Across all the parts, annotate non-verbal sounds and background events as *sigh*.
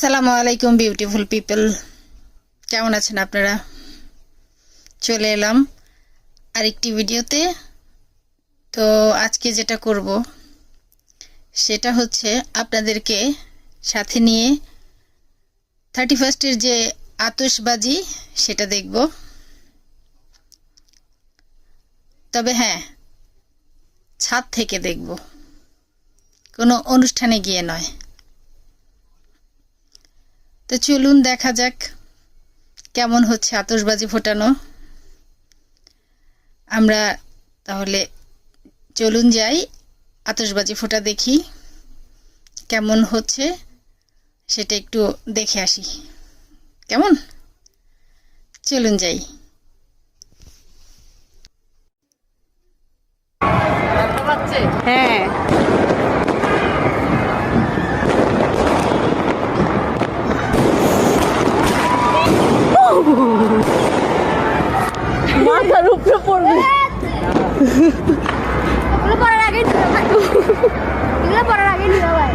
আসসালামু আলাইকুম beautiful people কেমন আছেন আপনারা? চলে এলাম আরেকটি ভিডিওতে। তো আজকে যেটা করব, সেটা হচ্ছে আপনাদেরকে সাথে নিয়ে থার্টি ফার্স্টের যে আতশবাজি, সেটা দেখব। তবে হ্যাঁ ছাদ থেকে দেখব। কোনো অনুষ্ঠানে গিয়ে নয়। তো চলুন দেখা যাক কেমন হচ্ছে আতশবাজি ফোটানো। আমরা তাহলে চলুন যাই, আতশবাজি ফোটা দেখি কেমন হচ্ছে, সেটা একটু দেখে আসি। কেমন? চলুন যাই। হ্যাঁ। *laughs* মাথার উপরে পড়বে। এগুলো পড়ার আগে এগুলো পড়ার আগে নিয়ে ভাই।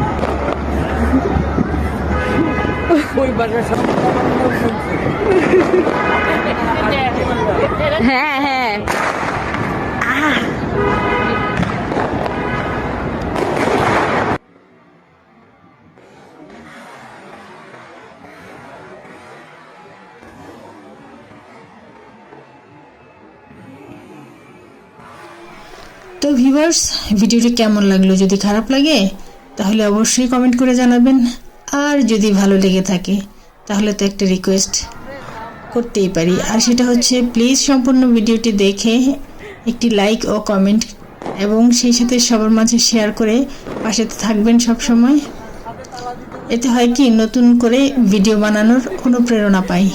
হ্যাঁ তো ভিউয়ার্স, ভিডিওটি কেমন লাগল যদি খারাপ লাগে, তাহলে অবশ্যই কমেন্ট করে জানাবেন। আর যদি ভালো লেগে থাকে, তাহলে তো একটা রিকোয়েস্ট করতেই পারি। আর সেটা হচ্ছে প্লিজ সম্পূর্ণ ভিডিওটি দেখে একটি লাইক ও কমেন্ট এবং সেই সাথে সবার মাঝে শেয়ার করে পাশে থাকবেন সব সময় এতে হয় কি, নতুন করে ভিডিও বানানোর অনুপ্রেরণা পাই।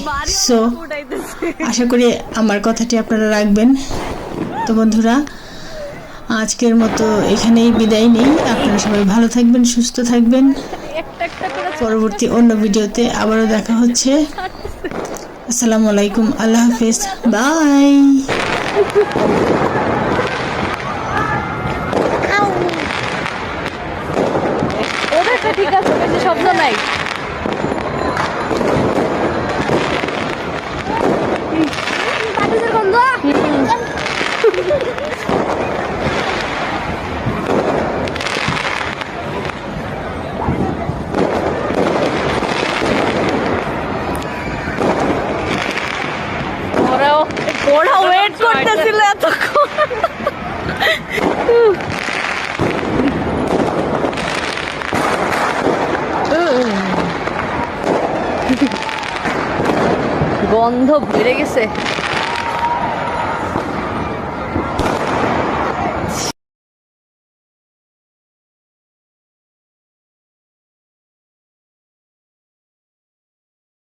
সো আশা করি আমার কথাটি আপনারা রাখবেন। তো বন্ধুরা আজকের মতো এখানেই বিদায় নেই। আপনারা সবাই ভালো থাকবেন, সুস্থ থাকবেন। পরবর্তী অন্য ভিডিওতে আবারও দেখা হচ্ছে। আসসালামু আলাইকুম, আল্লাহ হাফেজ। বাই। ঠিক আছে শব্দ নাই। করতেছিল এতক্ষণ। গন্ধ বেড়ে গেছে।